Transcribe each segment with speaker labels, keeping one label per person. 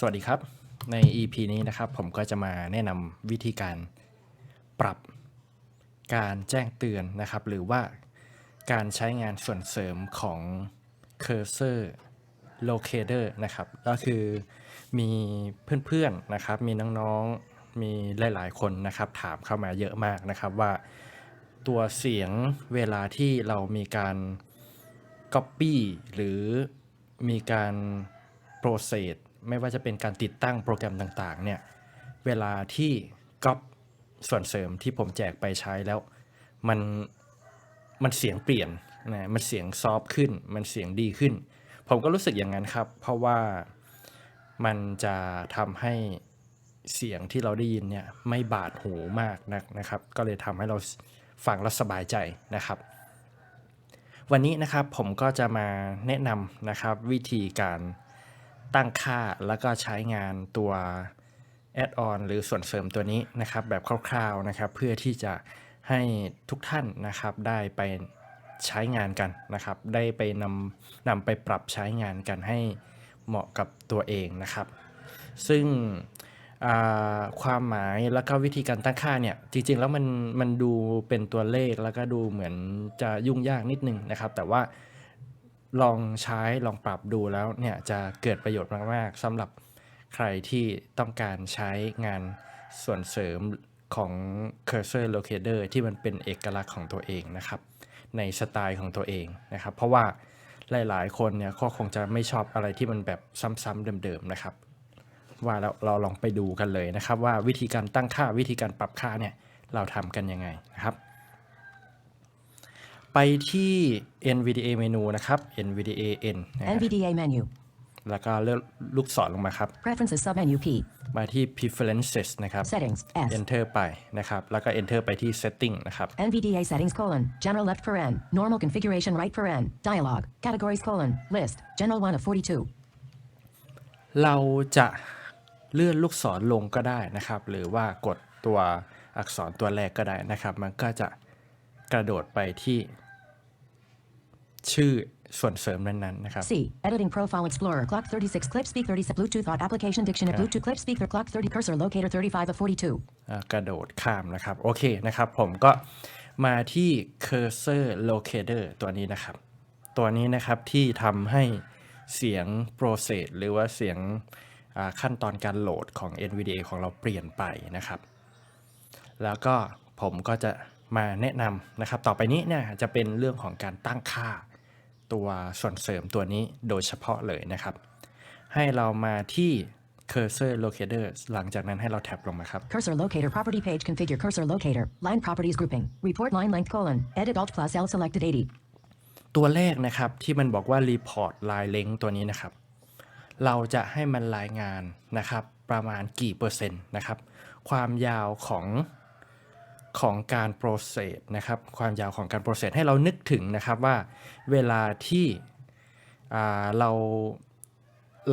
Speaker 1: สวัสดีครับ ใน EP นี้นะครับผมก็จะมาแนะนำวิธีการปรับการแจ้งเตือนนะครับ หรือว่าการใช้งานส่วนเสริมของ Cursor Locator นะครับ ก็คือมีเพื่อนๆนะครับ มีน้องๆ มีหลายๆคนนะครับ ถามเข้ามาเยอะมากนะครับว่าตัวเสียงเวลาที่เรามีการ Copy หรือมีการ Process ไม่ว่าจะเป็นการติดตั้งโปรแกรมต่างๆ เนี่ย เวลาที่ก๊อปส่วนเสริมที่ผมแจกไปใช้แล้วมันมันเสียงเปลี่ยนนะมันเสียงซอฟขึ้น มันเสียงดีขึ้น ผมก็รู้สึกอย่างนั้นครับ เพราะว่ามันจะทำให้เสียงที่เราได้ยินเนี่ยไม่บาดหูมากนักนะครับ ก็เลยทำให้เราฟังแล้วสบายใจนะครับ วันนี้นะครับผมก็จะมาแนะนำนะครับวิธีการ ตั้งค่าแล้วก็ใช้งานตัวแอดออนหรือส่วนเสริมตัวนี้นะครับ แบบคร่าวๆนะครับ เพื่อที่จะให้ทุกท่านนะครับได้ไปใช้งานกันนะครับ ได้ไปนำนำไปปรับใช้งานกันให้เหมาะกับตัวเองนะครับ ซึ่งความหมายแล้วก็วิธีการตั้งค่าเนี่ย จริงๆแล้วมันมันดูเป็นตัวเลขแล้วก็ดูเหมือนจะยุ่งยากนิดนึงนะครับ แต่ว่า ลองใช้ลองปรับดูแล้วเนี่ยจะเกิดประโยชน์มากๆสำหรับใครที่ต้องการใช้งานส่วนเสริมของ Cursor Locator ที่มันเป็นเอกลักษณ์ของตัวเองนะครับ ในสไตล์ของตัวเองนะครับ เพราะว่าหลายๆ คนเนี่ยก็คงจะไม่ชอบอะไรที่มันแบบซ้ำๆเดิมๆนะครับ ว่าเราเราลองไปดูกันเลยนะครับ ว่าวิธีการตั้งค่าวิธีการปรับค่าเนี่ยเราทำกันยังไงนะครับ ไปที่ NVDA เมนูนะครับ NVDA N นะฮะ
Speaker 2: NVDA menu.
Speaker 1: แล้วก็เลือกลูกศรลงมาครับ
Speaker 2: Preferences submenu P.
Speaker 1: มาที่ Preferences นะครับ
Speaker 2: Settings S.
Speaker 1: Enter ไปนะครับ แล้วก็ Enter ไปที่ Setting นะครับ
Speaker 2: NVDA settings colon. General left paren. Normal configuration right paren. Dialog. Categories colon. List. General 1 of 42.
Speaker 1: เราจะเลื่อนลูกศรลงก็ได้นะครับ หรือว่ากดตัวอักษรตัวแรกก็ได้นะครับ มันก็จะ กระโดดไปที่ชื่อส่วนเสริมนั้นๆนะครับ
Speaker 2: C. Editing profile explorer. Clock 36. Clip speak 30. Bluetooth auth application dictionary. Bluetooth clip speaker. Clock 30. Cursor locator 35 of 42.
Speaker 1: อ่ากระโดดข้ามนะครับ โอเคนะครับ ผมก็มาที่ cursor locator ตัวนี้นะครับ ตัวนี้นะครับที่ทำให้เสียง process หรือว่าเสียงอ่าขั้นตอนการโหลดของ NVDA ของเราเปลี่ยนไปนะครับ แล้วก็ผมก็จะ มาแนะนำนะครับ ต่อไปนี้เนี่ยจะเป็นเรื่องของการตั้งค่าตัวส่วนเสริมตัวนี้โดยเฉพาะเลยนะครับ ให้เรามาที่ cursor locator หลังจากนั้นให้เราแท็บลงมาครับ
Speaker 2: Cursor locator property page configure cursor locator. Line properties grouping. Report line length colon. Edit alt plus L selected 80.
Speaker 1: ตัวแรกนะครับที่มันบอกว่า report line length ตัวนี้นะครับ เราจะให้มันรายงานนะครับประมาณกี่เปอร์เซ็นต์นะครับ ความยาวของ ของการ process นะครับความยาวของการ process ให้เรานึกถึงนะครับว่าเวลาที่เรา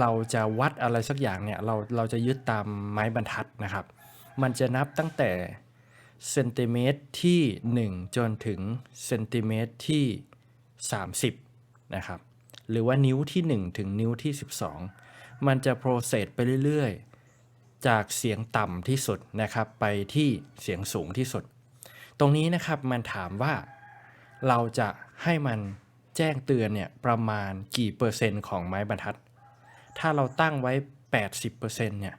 Speaker 1: เราจะวัดอะไรสักอย่างเนี่ยเราเราจะยึดตามไม้บรรทัดนะครับ มันจะนับตั้งแต่เซนติเมตรที่ 1 จนถึงเซนติเมตรที่ 30 นะครับ หรือว่านิ้วที่ 1 ถึงนิ้วที่ 12 มันจะโปรเซสไปเรื่อยๆ จากเสียงต่ำที่สุดนะครับ ไปที่เสียงสูงที่สุด ตรงนี้นะครับมันถามว่าเราจะให้มันแจ้งเตือนเนี่ยประมาณกี่เปอร์เซ็นต์ของไม้บรรทัด ถ้าเราตั้งไว้ 80%เนี่ย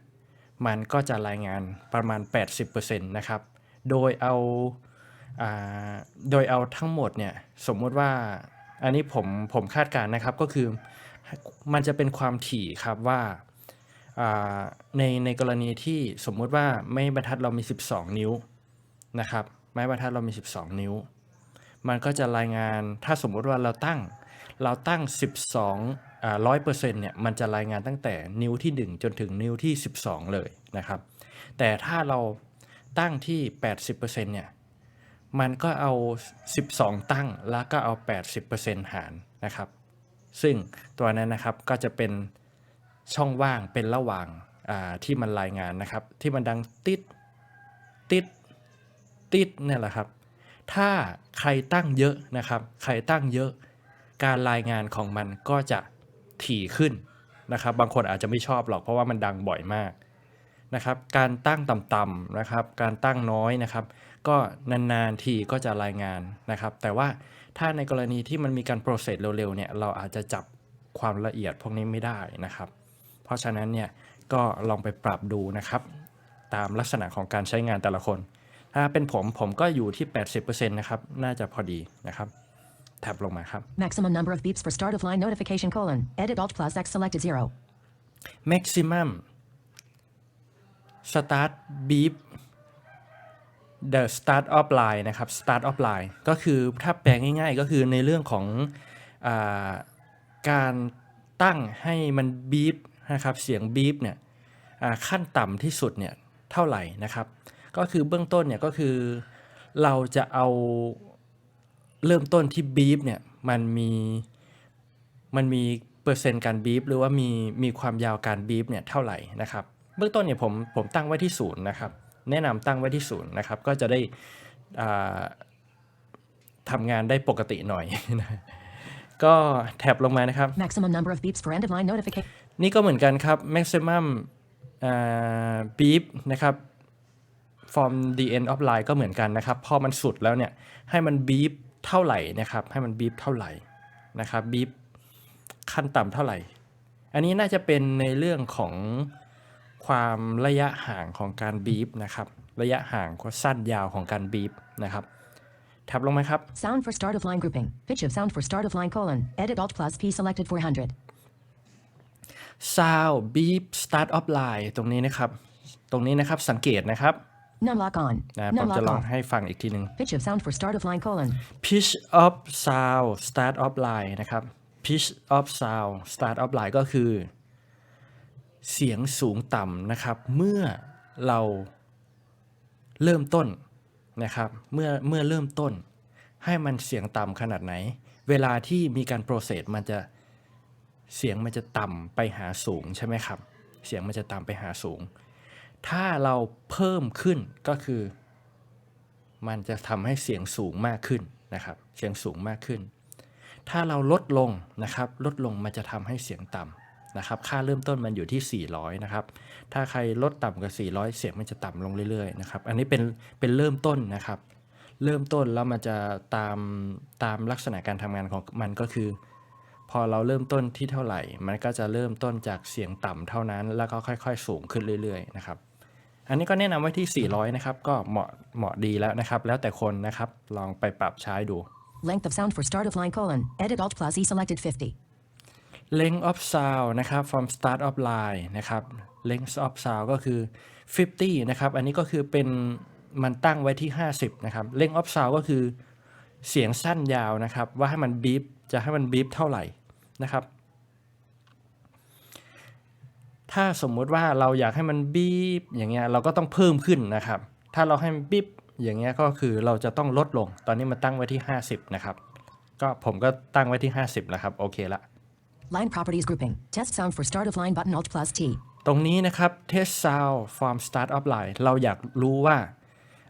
Speaker 1: มันก็จะรายงานประมาณ 80%นะครับ โดยเอาอาโดยเอาทั้งหมดเนี่ยสมมติว่าอันนี้ผมผมคาดการณ์นะครับก็คือมันจะเป็นความถี่ครับว่าาในในกรณีที่สมมติว่าไม้บรรทัดเรามี 12 นิ้วนะครับ ไม้บรรทัดเรามี 12 นิ้ว มันก็จะรายงานถ้าสมมุติว่าเราตั้งเราตั้ง 12ร้อ่า100%เซ็นต์เนี่ยมันจะรายงานตั้งแต่นิ้วที่ 1 จนถึงนิ้วที่ 12 เลยนะครับ แต่ถ้าเราตั้งที่ 80%เนี่ยมันก็เอา 12 ตั้งแล้วก็เอา 80%หารนะครับ ซึ่งตัวนั้นนะครับก็จะเป็นช่องว่างเป็นระหว่างที่มันรายงานนะครับ ที่มันดังติดติด ติดเนี่ยแหละครับ ถ้าใครตั้งเยอะนะครับ ใครตั้งเยอะ การรายงานของมันก็จะถี่ขึ้นนะครับ บางคนอาจจะไม่ชอบหรอกเพราะว่ามันดังบ่อยมากนะครับ การตั้งต่ำๆนะครับ การตั้งน้อยนะครับ ก็นานๆทีก็จะรายงานนะครับ แต่ว่าถ้าในกรณีที่มันมีการโปรเซสเร็วๆเนี่ยเราอาจจะจับความละเอียดพวกนี้ไม่ได้นะครับ เพราะฉะนั้นเนี่ยก็ลองไปปรับดูนะครับ ตามลักษณะของการใช้งานแต่ละคน ถ้าเป็นผมผมก็อยู่ที่ 80%นะครับ น่าจะพอดีนะครับ แท็บลงมาครับ
Speaker 2: Maximum number of beeps for start of line notification colon. Edit Alt plus X selected 0.
Speaker 1: maximum start beep the start of line นะครับ start of line ก็คือถ้าแปลงง่ายๆ ก็คือในเรื่องของอาการตั้งให้มันบีบนะครับ เสียงบีบเนี่ยอ่าขั้นต่ำที่สุดเนี่ยเท่าไหร่นะครับ ก็คือเบื้องต้นเนี่ยก็คือเราจะเอาเริ่มต้นที่บีบเนี่ยมันมีมันมีเปอร์เซ็นต์การบีฟหรือว่ามีมีความยาวการบีฟเนี่ยเท่าไหร่นะครับเบื้องต้นเนี่ยผมผมตั้งไว้ที่ศูนย์นะครับแนะนำตั้งไว้ที่ศูนย์นะครับก็จะได้อ่าทำงานได้ปกติหน่อยนะก็แท็บลงมานะครับ
Speaker 2: Maximum number of beeps for end of line notification.
Speaker 1: นี่ก็เหมือนกันครับ maximum อ่า beep นะครับ from the end of line ก็เหมือนกันนะครับพอมันสุดแล้วเนี่ยให้มัน beep เท่าไหร่นะครับให้มัน beep เท่าไหร่นะครับ beep ขั้นต่ำเท่าไหร่ อันนี้น่าจะเป็นในเรื่องของความระยะห่างของการ beep นะครับระยะห่างก็สั้นยาวของการ beep นะครับแท็บลงไหมครับ
Speaker 2: Sound for start of line grouping. Pitch of sound for start of line colon. Edit Alt plus P selected 400.
Speaker 1: sound beep start of line ตรงนี้นะครับ ตรงนี้นะครับสังเกตนะครับ
Speaker 2: Num lock on.
Speaker 1: นะผม
Speaker 2: Num
Speaker 1: จะ
Speaker 2: lock
Speaker 1: ลอง
Speaker 2: off.
Speaker 1: ให้ฟังอีกทีหนึ่ง
Speaker 2: Pitch of sound for start of line colon.
Speaker 1: pitch of sound start of line นะครับ pitch of sound start of line ก็คือ เสียงสูงต่ำนะครับ เมื่อเราเริ่มต้นนะครับ เมื่อเมื่อเริ่มต้น ให้มันเสียงต่ำขนาดไหน เวลาที่มีการโปรเซสมันจะเสียงมันจะต่ำไปหาสูงใช่ไหมครับ เสียงมันจะต่ำไปหาสูง ถ้าเราเพิ่มขึ้นก็คือ มันจะทำให้เสียงสูงมากขึ้นนะครับ เสียงสูงมากขึ้น ถ้าเราลดลงนะครับ ลดลงมันจะทำให้เสียงต่ำนะครับ ค่าเริ่มต้นมันอยู่ที่ 400 นะครับ ถ้าใครลดต่ำกว่า 400 เสียงมันจะต่ำลงเรื่อยๆนะครับ อันนี้เป็นเป็นเริ่มต้นนะครับ เริ่มต้นแล้วมันจะตามตามลักษณะการทำงานของมันก็คือพอเราเริ่มต้นที่เท่าไหร่ มันก็จะเริ่มต้นจากเสียงต่ำเท่านั้น แล้วก็ค่อย ๆ สูงขึ้นเรื่อย ๆ นะครับ อันนี้ก็แนะนำไว้ที่ 400 นะครับ ก็เหมาะเหมาะดีแล้วนะครับ แล้วแต่คนนะครับ ลองไปปรับใช้ดู
Speaker 2: Length of sound for start of line colon. Edit Alt plus E selected 50.
Speaker 1: length of sound นะครับ from start of line นะครับ length of sound ก็คือ 50 นะครับ อันนี้ก็คือเป็นมันตั้งไว้ที่ 50 นะครับ length of sound ก็คือเสียงสั้นยาวนะครับ ว่าให้มันบีบจะให้มันบีบเท่าไหร่นะครับ ถ้าสมมุติว่าเราอยากให้มันบีบอย่างเงี้ยเราก็ต้องเพิ่มขึ้นนะครับ ถ้าเราให้มันบีบอย่างเงี้ยก็คือเราจะต้องลดลง ตอนนี้มันตั้งไว้ที่ 50 นะครับ ก็ผมก็ตั้งไว้ที่ 50แล้วครับ โอเคละ
Speaker 2: Line properties grouping. Test sound for start of line button Alt plus T.
Speaker 1: ตรงนี้นะครับ test sound from start of line เราอยากรู้ว่า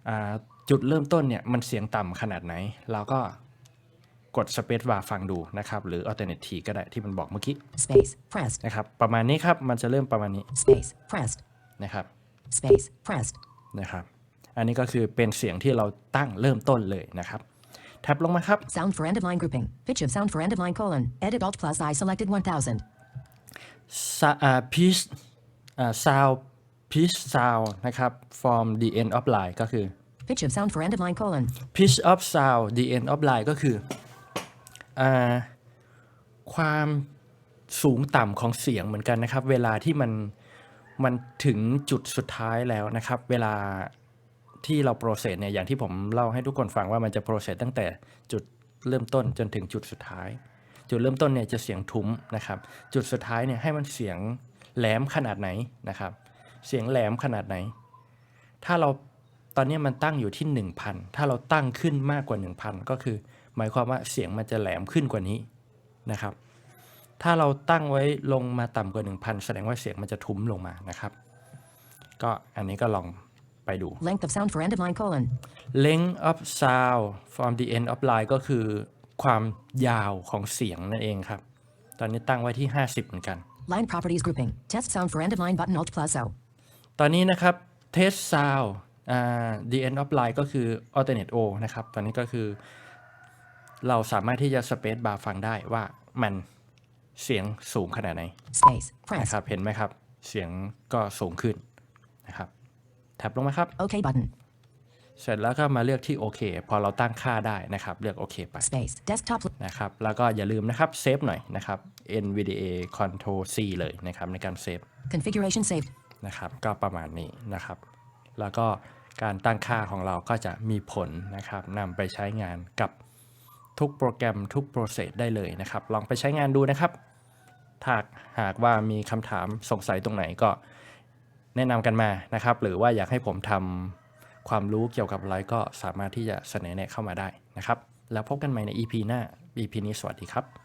Speaker 1: อ่าจุดเริ่มต้นเนี่ยมันเสียงต่ำขนาดไหน เราก็ กด space bar ฟังดูนะครับ หรือ alternate T ก็ได้ที่มันบอกเมื่อกี้
Speaker 2: Space. Pressed.
Speaker 1: นะครับ ประมาณนี้ครับ มันจะเริ่มประมาณนี้
Speaker 2: Space. Pressed.
Speaker 1: นะครับ
Speaker 2: Space. Pressed.
Speaker 1: นะครับ อันนี้ก็คือเป็นเสียงที่เราตั้งเริ่มต้นเลยนะครับแท็บลงมาครับ
Speaker 2: Sound for end of line grouping. Pitch of sound for end of line colon. Edit Alt plus I selected 1000.
Speaker 1: Sa- อ่า pitch อ่า sound pitch sound นะครับ from the end of line ก็คือ
Speaker 2: Pitch of sound for end of line colon.
Speaker 1: pitch of sound the end of line ก็คืออา ความสูงต่ำของเสียงเหมือนกันนะครับ เวลาที่มันมันถึงจุดสุดท้ายแล้วนะครับ เวลาที่เราโปรเซสเนี่ยอย่างที่ผมเล่าให้ทุกคนฟังว่ามันจะโปรเซสตั้งแต่จุดเริ่มต้นจนถึงจุดสุดท้าย จุดเริ่มต้นเนี่ยจะเสียงทุ้มนะครับ จุดสุดท้ายเนี่ยให้มันเสียงแหลมขนาดไหนนะครับ เสียงแหลมขนาดไหน ถ้าเราตอนนี้มันตั้งอยู่ที่ 1,000 ถ้าเราตั้งขึ้นมากกว่า 1,000 ก็คือ หมายความว่าเสียงมันจะแหลมขึ้นกว่านี้นะครับ ถ้าเราตั้งไว้ลงมาต่ำกว่า 1,000 แสดงว่าเสียงมันจะทุ้มลงมานะครับ ก็อันนี้ก็ลองไปดู
Speaker 2: Length of sound for end of line colon.
Speaker 1: length of sound from the end of line ก็คือความยาวของเสียงนั่นเองครับ ตอนนี้ตั้งไว้ที่ 50 เหมือนกัน
Speaker 2: Line properties grouping. Test sound for end of line button Alt plus O.
Speaker 1: ตอนนี้นะครับ test sound อ่า the end of line ก็คือ alternate o นะครับ ตอนนี้ก็คือ เราสามารถที่จะ space bar ฟังได้ว่ามันเสียงสูงขนาดไหน
Speaker 2: Space. Press.
Speaker 1: นะครับเห็นไหมครับ เสียงก็สูงขึ้นนะครับแท็บลงมาครับ
Speaker 2: OK button.
Speaker 1: เสร็จแล้วก็มาเลือกที่โอเคพอเราตั้งค่าได้นะครับ เลือกโอเคไป
Speaker 2: Space. Desktop.
Speaker 1: นะครับ แล้วก็อย่าลืมนะครับเซฟหน่อยนะครับ NVDA Control C เลยนะครับในการเซฟ
Speaker 2: Configuration saved.
Speaker 1: นะครับ ก็ประมาณนี้นะครับ แล้วก็การตั้งค่าของเราก็จะมีผลนะครับนำไปใช้งานกับ ทุกโปรแกรมทุกโปรเซสได้เลยนะครับ ลองไปใช้งานดูนะครับถ้าหากว่ามีคำถามสงสัยตรงไหนก็แนะนำกันมานะครับ หรือว่าอยากให้ผมทำความรู้เกี่ยวกับอะไรก็สามารถที่จะเสนอแนะเข้ามาได้นะครับ แล้วพบกันใหม่ใน EP หน้า EP นี้สวัสดีครับ